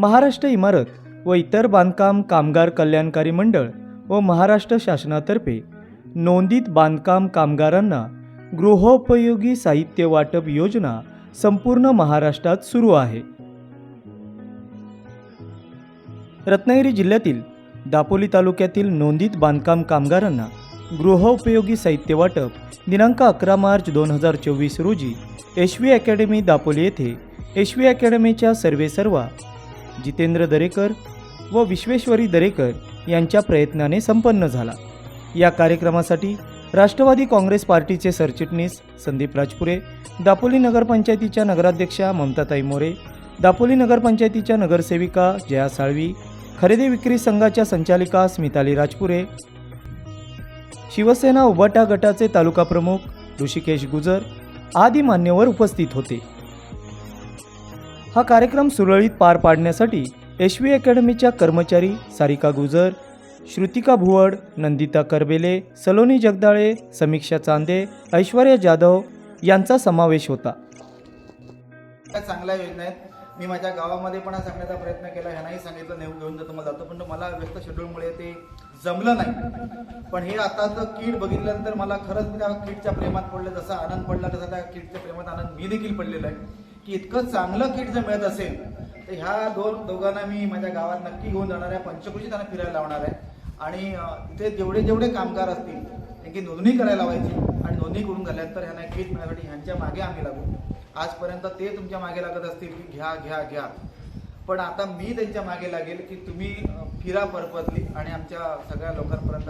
महाराष्ट्र इमारत व इतर बांधकाम कामगार कल्याणकारी मंडळ व महाराष्ट्र शासनातर्फे नोंदीत बांधकाम कामगारांना गृहोपयोगी साहित्य वाटप योजना संपूर्ण महाराष्ट्रात सुरू आहे. रत्नागिरी जिल्ह्यातील दापोली तालुक्यातील नोंदीत बांधकाम कामगारांना गृहोपयोगी साहित्य वाटप दिनांक अकरा मार्च दोन हजार चोवीस रोजी एशवी अकॅडमी दापोली येथे एशवी अकॅडमीच्या सर्वेसर्वा जितेंद्र दरेकर व विश्वेश्वरी दरेकर यांच्या प्रयत्नाने संपन्न झाला. या कार्यक्रमासाठी राष्ट्रवादी काँग्रेस पार्टीचे सरचिटणीस संदीप राजपुरे दापोली नगरपंचायतीच्या नगराध्यक्षा ममताताई मोरे दापोली नगरपंचायतीच्या नगरसेविका जया साळवी खरेदी विक्री संघाच्या संचालिका स्मिताली राजपुरे शिवसेना उबाटा गटाचे तालुका प्रमुख ऋषिकेश गुजर आदी मान्यवर उपस्थित होते. हा कार्यक्रम सुरळीत पार पाडण्यासाठी एश व्ही अकॅडमीच्या कर्मचारी सारिका गुजर श्रुतिका भुवड नंदिता करबेले सलोनी जगदाळे समीक्षा चांदे ऐश्वर्या जाधव यांचा समावेश होता. त्या चांगल्या योजना आहेत. मी माझ्या गावामध्ये पण सांगण्याचा प्रयत्न केला. ह्यांनाही सांगितलं नेऊ घेऊन जातो मला जातो. पण मला व्यस्त शेड्यूलमुळे ते जमलं नाही. पण हे आताचं किट बघितल्यानंतर मला खरंच त्या किटच्या प्रेमात पडलं. जसा आनंद पडला तसा त्या किटच्या प्रेमात आनंद मी देखील पडलेला आहे. की इतकं चांगलं किट जर मिळत असेल तर ह्या दोन दोघांना मी माझ्या गावात नक्की घेऊन जाणार आहे. पंचकृषी त्यांना फिरायला लावणार आहे. आणि तिथे जेवढे जेवढे कामगार असतील त्यांची नोंदणी करायला लावायची आणि नोंदणी करून झाल्यानंतर ह्यांना किट मिळण्यासाठी ह्यांच्या मागे आम्ही लागू. आजपर्यंत ते तुमच्या मागे लागत असतील की घ्या घ्या घ्या. पण आता मी त्यांच्या मागे लागेल की तुम्ही फिरा पर्पजली आणि आमच्या सगळ्या लोकांपर्यंत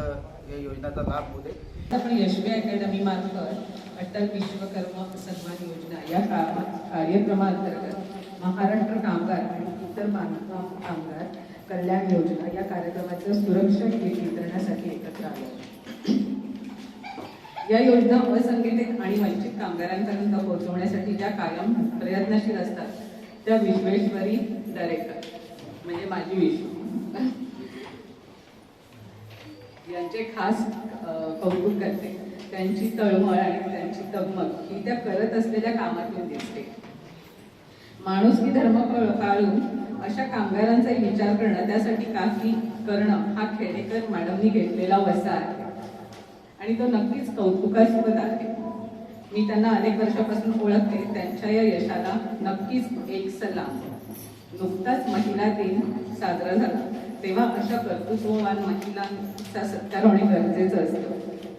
या योजनेचा लाभ होऊ दे आपण यशवी अकॅडमी मार्फत अटल विश्वकर्मा सन्मान योजना या कार्यक्रमाअंतर्गत महाराष्ट्र कामगार आणि इतर बांधकाम कामगार कल्याण योजना या कार्यक्रमाचं सुरक्षा किट वितरणासाठी एकत्र आलो या योजना असंघटित आणि वंचित कामगारांपर्यंत पोहोचवण्यासाठी ज्या कायम प्रयत्नशील असतात द विश्वेश्वरी दरेकर. म्हणजे माझी विश्व यांचे खास कौतुक करते. त्यांची तळमळ आणि त्यांची तगमग ही त्या करत असलेल्या कामातून दिसते. माणुसकी धर्म पाळून अशा कामगारांचा विचार करणं त्यासाठी काही करणं हा खेडेकर मॅडमनी घेतलेला वसा आहे. आणि तो नक्कीच कौतुकास्पद आहे. मी त्यांना अनेक वर्षापासून ओळखते. त्यांच्या या यशाला नक्कीच एक सलाम. नुकताच महिला दिन साजरा झाला. तेव्हा अशा कर्तृत्ववान महिलांचा सत्कार होणे गरजेचं असतं.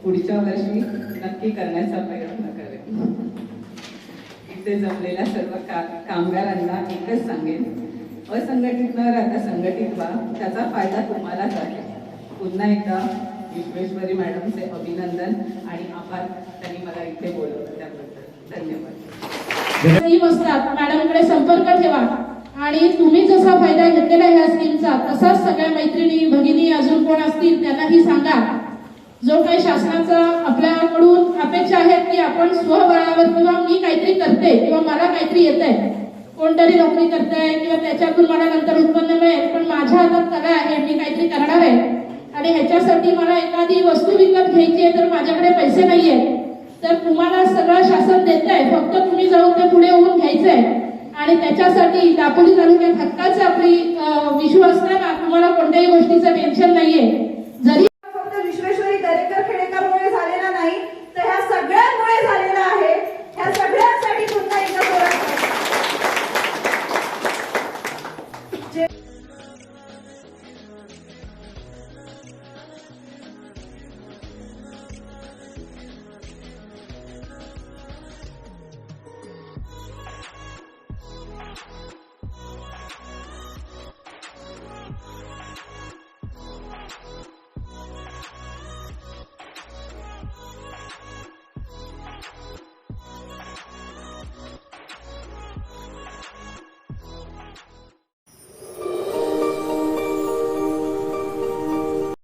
पुढच्या वर्षी नक्की करण्याचा प्रयत्न करेन. इथे जमलेल्या सर्व का कामगारांना एकच सांगेन. असंघटित न राहता संघटित व्हा. त्याचा फायदा तुम्हालाच आहे. पुन्हा एकदा विश्वेश्वरी मॅडमचे अभिनंदन. आभार त्यांनी मला इथे बोलवलं त्याबद्दल. धन्यवाद. स्कीम असतात मॅडमकडे संपर्क ठेवा. आणि तुम्ही जसा फायदा घेतलेला ह्या स्कीमचा तसाच सगळ्या मैत्रिणी भगिनी अजून कोण असतील त्यांनाही सांगा. जो काही शासनाचा आपल्याकडून अपेक्षा आहेत की आपण स्वबळावर किंवा मी काहीतरी करते किंवा मला काहीतरी येत आहे कोणतरी नोकरी करताय किंवा त्याच्यातून मला नंतर उत्पन्न मिळेल पण माझ्या हातात कला आहे मी काहीतरी करणार आणि ह्याच्यासाठी मला एखादी वस्तू विकत घ्यायची आहे तर माझ्याकडे पैसे नाही आहेत तर तुम्हाला सगळं शासन देत आहे फक्त तुम्ही जाऊन ते पुढे होऊन घ्यायचं आहे आणि त्याच्यासाठी दापोली तालुक्यात हक्काचं आपली विश्व असताना तुम्हाला कोणत्याही गोष्टीचं टेन्शन नाहीये. जरी फक्त विश्वेश्वरी दरेकर खेडेकरमुळे झालेला नाही तर ह्या सगळ्यांमुळे झालेला आहे. ह्या सगळ्यांसाठी पुन्हा एकदा